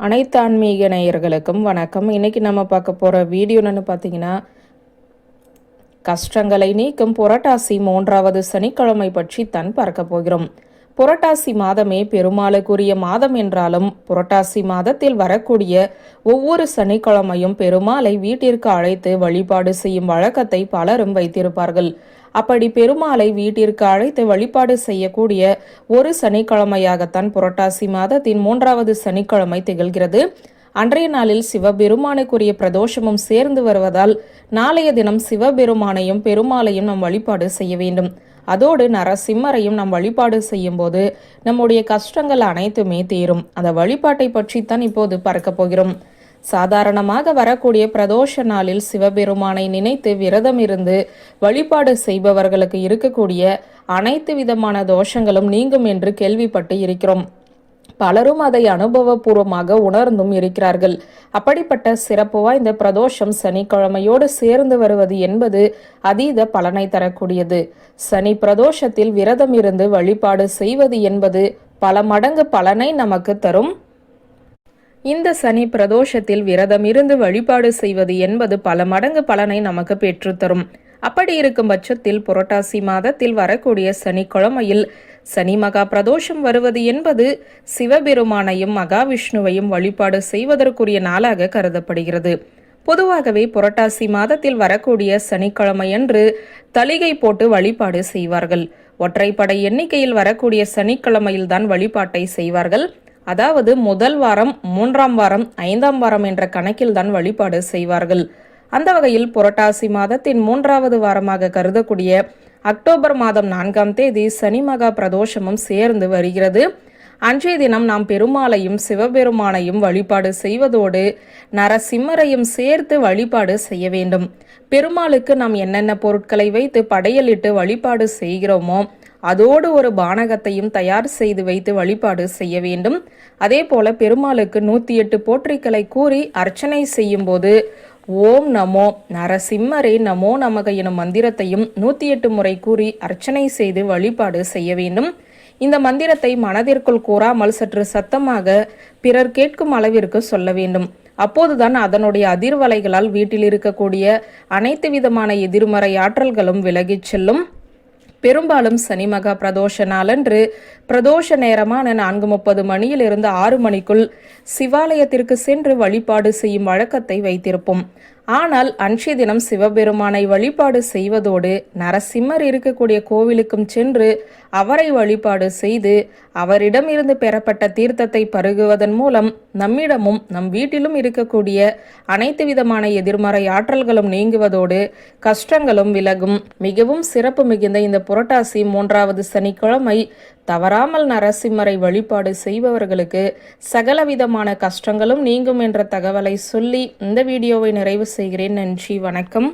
அனைத்து ஆன்மீக நேயர்களுக்கும் வணக்கம். இன்னைக்கு நம்ம பார்க்க போகிற வீடியோ என்னன்னு பார்த்தீங்கன்னா கஷ்டங்களை நீக்கும் புரட்டாசி மூன்றாவது சனிக்கிழமை பற்றி தான் பார்க்க போகிறோம். புரட்டாசி மாதமே பெருமாளுக்குரிய மாதம் என்றாலும் புரட்டாசி மாதத்தில் வரக்கூடிய ஒவ்வொரு சனிக்கிழமையும் பெருமாளை வீட்டிற்கு அழைத்து வழிபாடு செய்யும் வழக்கத்தை பலரும் வைத்திருப்பார்கள். அப்படி பெருமாளை வீட்டிற்கு அழைத்து வழிபாடு செய்யக்கூடிய ஒரு சனிக்கிழமையாகத்தான் புரட்டாசி மாதத்தின் மூன்றாவது சனிக்கிழமை திகழ்கிறது. அன்றைய நாளில் சிவபெருமானுக்குரிய பிரதோஷமும் சேர்ந்து வருவதால் நாளைய தினம் சிவபெருமானையும் பெருமாளையும் நாம் வழிபாடு செய்ய வேண்டும். அதோடு நரசிம்மரையும் நாம் வழிபாடு செய்யும் போது நம்முடைய கஷ்டங்கள் அனைத்துமே தீரும். அந்த வழிபாட்டை பற்றித்தான் இப்போது பார்க்க போகிறோம். சாதாரணமாக வரக்கூடிய பிரதோஷ நாளில் சிவபெருமானை நினைத்து விரதம் இருந்து வழிபாடு செய்பவர்களுக்கு இருக்கக்கூடிய அனைத்து விதமான தோஷங்களும் நீங்கும் என்று கேள்விப்பட்டு இருக்கிறோம். பலரும் அதை அனுபவபூர்வமாக உணர்ந்தும் இருக்கிறார்கள். அப்படிப்பட்ட சிறப்பு வாய்ந்த பிரதோஷம் சனிக்கிழமையோடு சேர்ந்து வருவது என்பது அதீத பலனை தரக்கூடியது. சனி பிரதோஷத்தில் விரதம் இருந்து வழிபாடு செய்வது என்பது பல மடங்கு பலனை நமக்கு தரும். இந்த சனி பிரதோஷத்தில் விரதம் இருந்து வழிபாடு செய்வது என்பது பல மடங்கு பலனை நமக்கு பெற்றுத்தரும். அப்படி இருக்கும் பட்சத்தில் புரட்டாசி மாதத்தில் வரக்கூடிய சனிக்கிழமையில் சனி மகா பிரதோஷம் வருவது என்பது சிவபெருமானையும் மகாவிஷ்ணுவையும் வழிபாடு செய்வதற்குரிய நாளாக கருதப்படுகிறது. பொதுவாகவே புரட்டாசி மாதத்தில் வரக்கூடிய சனிக்கிழமையன்று தலிகை போட்டு வழிபாடு செய்வார்கள். ஒற்றைப்படை எண்ணிக்கையில் வரக்கூடிய சனிக்கிழமையில்தான் வழிபாட்டை செய்வார்கள். அதாவது முதல் வாரம் மூன்றாம் வாரம் ஐந்தாம் வாரம் என்ற கணக்கில் தான் வழிபாடு செய்வார்கள். அந்த வகையில் புரட்டாசி மாதத்தின் மூன்றாவது வாரமாக கருதக்கூடிய அக்டோபர் மாதம் நான்காம் தேதி சனி மகா பிரதோஷமும் சேர்ந்து வருகிறது. அன்றைய தினம் நாம் பெருமாளையும் சிவபெருமானையும் வழிபாடு செய்வதோடு நரசிம்மரையும் சேர்த்து வழிபாடு செய்ய வேண்டும். பெருமாளுக்கு நாம் என்னென்ன பொருட்களை வைத்து படையலிட்டு வழிபாடு செய்கிறோமோ அதோடு ஒரு பானகத்தையும் தயார் செய்து வைத்து வழிபாடு செய்ய வேண்டும். அதே போல பெருமாளுக்கு நூற்றி எட்டு போற்றிகளை கூறி அர்ச்சனை செய்யும் போது ஓம் நமோ நரசிம்மரே நமோ நமக எனும் மந்திரத்தையும் நூத்தி எட்டு முறை கூறி அர்ச்சனை செய்து வழிபாடு செய்ய வேண்டும். இந்த மந்திரத்தை மனதிற்குள் கூறாமல் சற்று சத்தமாக பிறர் கேட்கும் அளவிற்கு சொல்ல வேண்டும். அப்போதுதான் அதனுடைய அதிர்வலைகளால் வீட்டில் இருக்கக்கூடிய அனைத்து விதமான எதிர்மறை ஆற்றல்களும் விலகிச் செல்லும். பெரும்பாலும் சனி மகா பிரதோஷ நாளன்று பிரதோஷ நேரமான நான்கு முப்பது மணியிலிருந்து ஆறு மணிக்குள் சிவாலயத்திற்கு சென்று வழிபாடு செய்யும் வழக்கத்தை வைத்திருப்போம். ஆனால் அன்றைய தினம் சிவபெருமானை வழிபாடு செய்வதோடு நரசிம்மர் இருக்கக்கூடிய கோவிலுக்கும் சென்று அவரை வழிபாடு செய்து அவரிடமிருந்து பெறப்பட்ட தீர்த்தத்தை பருகுவதன் மூலம் நம்மிடமும் நம் வீட்டிலும் இருக்கக்கூடிய அனைத்து விதமான எதிர்மறை ஆற்றல்களும் நீங்குவதோடு கஷ்டங்களும் விலகும். மிகவும் சிறப்பு மிகுந்த இந்த புரட்டாசி மூன்றாவது சனிக்கிழமை தவறாமல் நரசிம்மரை வழிபாடு செய்பவர்களுக்கு சகலவிதமான கஷ்டங்களும் நீங்கும் என்ற தகவலை சொல்லி இந்த வீடியோவை நிறைவு செய்கிறேன். நன்றி வணக்கம்.